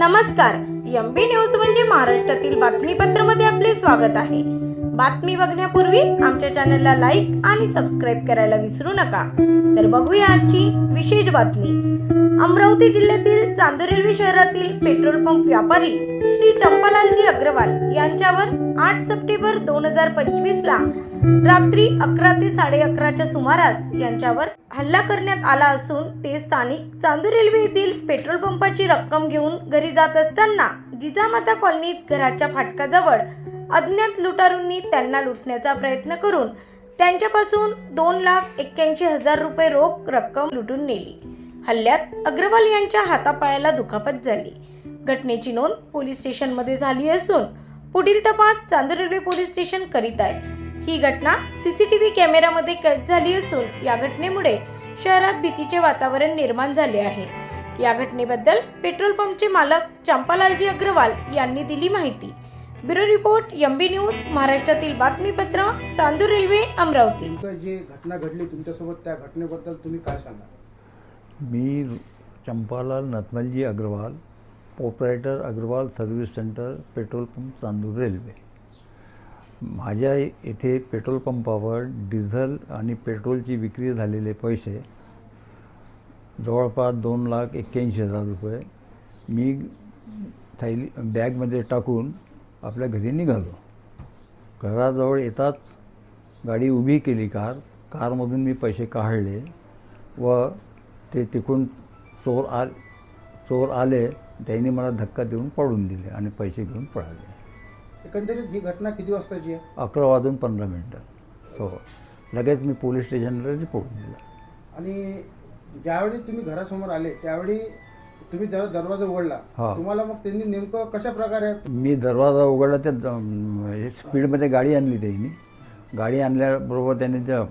नमस्कार एम बी न्यूज म्हणजे महाराष्ट्रातील बातमीपत्रामध्ये आपले स्वागत आहे. बातमी बघण्यापूर्वी आमच्या चॅनलला लाईक आणि सबस्क्राईब करायला विसरू नका. तर बघूया आजची विशेष बातमी. अमरावती जिल्ह्यातील चांदुरेल्वे शहरातील पेट्रोल पंप व्यापारी श्री चंपालालजी अग्रवाल यांच्यावर आठ सप्टेंबर दोन हजार पंचवीस ला रात्री अकरा ते साडे अकराच्या सुमारास यांच्यावर हल्ला करण्यात आला असून ते स्थानिक चांदूर रेल्वे येथील पेट्रोल पंपाची रक्कम घेऊन घरी जात असताना जिजामाता कॉलनीत घराच्या फाटकाजवळ अज्ञात लुटारूंनी त्यांना लुटण्याचा प्रयत्न करून त्यांच्यापासून दोन लाख एक्क्याऐंशी हजार रुपये रोख रक्कम लुटून नेली. हल्ल्यात अग्रवाल यांच्या हातापायाला दुखापत झाली. घटनेची नोंद पोलीस स्टेशनमध्ये झाली असून पुढील तपास चांदूर रेल्वे पोलीस स्टेशन करीत आहे. ही घटना सीसीटीव्ही कॅमेऱ्यामध्ये कैद झाली असून या घटनेमुळे शहरात भीतीचे वातावरण निर्माण झाले आहे. या घटनेबद्दल पेट्रोल पंपचे मालक चंपालालजी अग्रवाल यांनी दिली माहिती. ब्युरो रिपोर्ट एमबी न्यूज महाराष्ट्रातील बातमीपत्र चांदूर रेल्वे अमरावती. जी घटना घडली तुमच्यासोबत त्या घटनेबद्दल तुम्ही काय सांगा मी Champalal Nathmalji Agrawal proprietor Agrawal service centre petrol pump Chandur railway. माझ्या येथे पेट्रोल पंपावर डिझेल आणि पेट्रोलची विक्री झालेले पैसे जवळपास दोन लाख एक्क्याऐंशी हजार रुपये मी थैली बॅगमध्ये टाकून आपल्या घरी निघालो. घराजवळ येताच गाडी उभी केली कार. कारमधून मी पैसे काढले व ते तिकून चोर आ चोर आले. त्यांनी मला धक्का देऊन पळून दिले आणि पैसे घेऊन पळाले. एकंदरीत ही घटना किती वाजताची आहे? अकरा वाजून पंधरा मिनटं. हो. लगेच मी पोलीस स्टेशनला रिपोर्ट दिला. आणि ज्यावेळी तुम्ही घरासमोर आले त्यावेळी तुम्ही जरा दरवाजा उघडला हा. तुम्हाला मग त्यांनी नेमकं कशा प्रकारे मी दरवाजा उघडला त्या द- हे स्पीडमध्ये गाडी आणली त्यांनी. गाडी आणल्याबरोबर त्यांनी त्या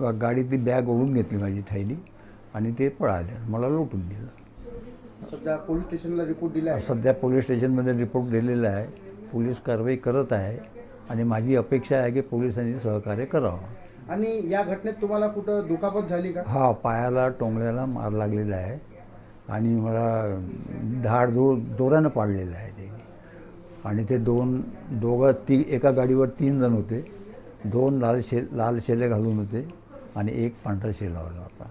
गा- गाडीतली बॅग ओढून घेतली माझी थैली आणि ते पळाले. मला लुटून दिलं. सध्या पोलीस स्टेशनला रिपोर्ट दिला आहे. सध्या पोलीस स्टेशनमध्ये रिपोर्ट दिलेला आहे. पोलीस कारवाई करत आहे आणि माझी अपेक्षा आहे की पोलिसांनी सहकार्य करावं. आणि या घटनेत तुम्हाला कुठं दुखापत झाली का? हा पायाला टोंगल्याला मार लागलेला आहे आणि मला धाड दो दोऱ्यानं पाडलेलं आहे ते. आणि ते दोन दोघं ती एका गाडीवर तीन जण होते. दोन लाल शे लाल शेले घालून होते आणि एक पांढरा शेल लावला होता.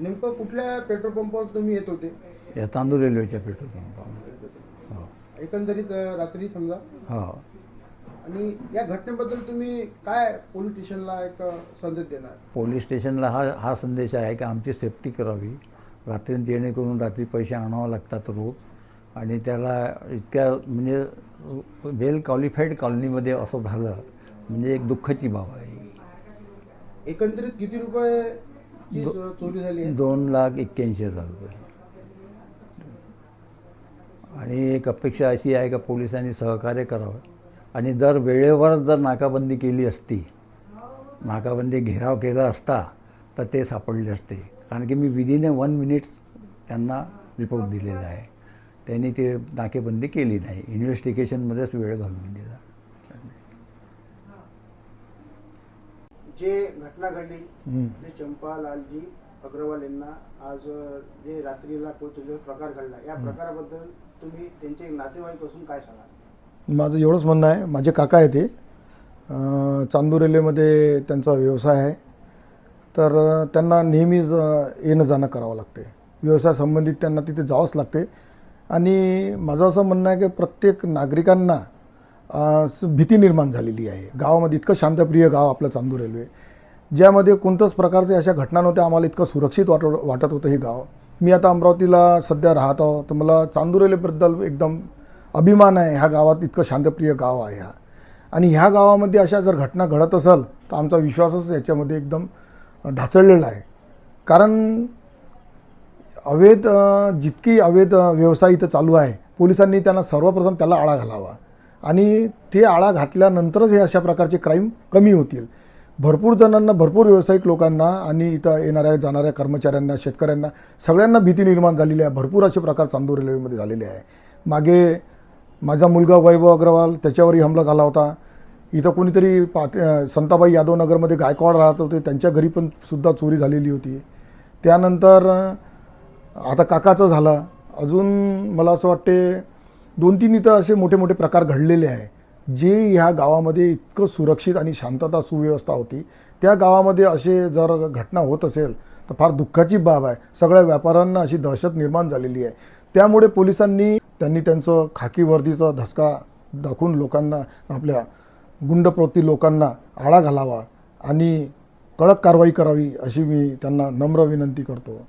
नेमकं कुठल्या पेट्रोल पंपावर तुम्ही येत होते? या तांदूळ रेल्वेच्या पेट्रोल पंपावर. एकंदरीत रात्री समजा. हो. आणि या घटनेबद्दल तुम्ही काय पोलीस स्टेशनला एक संदेश देणार? पोलीस स्टेशनला हा हा संदेश आहे की आमची सेफ्टी करावी. रात्री जेणेकरून रात्री पैसे आणावं लागतात रोज. आणि त्याला इतक्या म्हणजे वेल क्वालिफाईड कॉलनीमध्ये असं झालं म्हणजे एक दुःखाची बाब आहे. एकंदरीत किती रुपये चोरी झाली दोन लाख एक्क्याऐंशी हजार रुपये. आणि एक अपेक्षा अशी आहे का पोलिसांनी सहकार्य करावं? आणि जर वेळेवर जर नाकाबंदी केली असती नाकाबंदी घेराव केला असता तर ते सापडले असते. कारण की मी विदिन ए वन मिनिट त्यांना रिपोर्ट दिलेला आहे. त्यांनी ते नाकेबंदी केली नाही. इन्व्हेस्टिगेशनमध्येच वेळ घालून दिला. जे घटना घडली हम्म. जे चंपा लालजी अग्रवाल यांना आज जे रात्रीला प्रकार घडला. या प्रकाराबद्दल तुम्ही त्यांचे नातेवाईक असून काय सांगाल माझं एवढंच म्हणणं आहे. माझे काका आहे ते. चांदूर रेल्वेमध्ये त्यांचा व्यवसाय आहे. तर त्यांना नेहमीच येणं जाणं करावं लागते व्यवसाय संबंधित त्यांना तिथे जावंच लागते आणि माझं असं म्हणणं आहे की प्रत्येक नागरिकांना भीती निर्माण झालेली आहे. गावामध्ये इतकं शांतप्रिय गाव आपलं चांदूर रेल्वे. ज्यामध्ये कोणत्याच प्रकारच्या अशा घटना नव्हत्या. आम्हाला इतकं सुरक्षित वाट वाटत होतं हे गाव. मी आता अमरावतीला सध्या राहत आहो. तर मला चांदूर एकदम अभिमान आहे. ह्या गावात इतकं शांतप्रिय गाव आहे हा. आणि ह्या गावामध्ये अशा जर घटना घडत असेल तर आमचा विश्वासच याच्यामध्ये एकदम ढासळलेला आहे. कारण अवैध जितकी अवैध व्यवसाय इथं चालू आहे पोलिसांनी त्यांना सर्वप्रथम त्याला आळा घालावा. आणि ते आळा घातल्यानंतरच हे अशा प्रकारचे क्राईम कमी होतील. भरपूर जणांना भरपूर व्यावसायिक लोकांना आणि इथं येणाऱ्या जाणाऱ्या कर्मचाऱ्यांना शेतकऱ्यांना सगळ्यांना भीती निर्माण झालेली आहे. भरपूर असे प्रकार चांदूर रेल्वेमध्ये झालेले आहे. मागे माझा मुलगा वैभव अग्रवाल त्याच्यावरही हमला झाला होता. इथं कोणीतरी पात संताबाई यादव नगरमध्ये गायकवाड राहत होते. त्यांच्या घरी पण सुद्धा चोरी झालेली होती. त्यानंतर आता काकाचं झालं. अजून मला असं वाटते दोन तीन इथं असे मोठे मोठे प्रकार घडलेले आहे. जे ह्या गावामध्ये इतकं सुरक्षित आणि शांतता सुव्यवस्था होती त्या गावामध्ये असे जर घटना होत असेल तर फार दुःखाची बाब आहे. सगळ्या व्यापाऱ्यांना अशी दहशत निर्माण झालेली आहे. त्यामुळे पोलिसांनी त्यांनी त्यांचं खाकी वर्दीचा धसका दाखवून लोकांना आपल्या गुंडप्रवृत्ती लोकांना आळा घालावा आणि कडक कारवाई करावी अशी मी त्यांना नम्र विनंती करतो.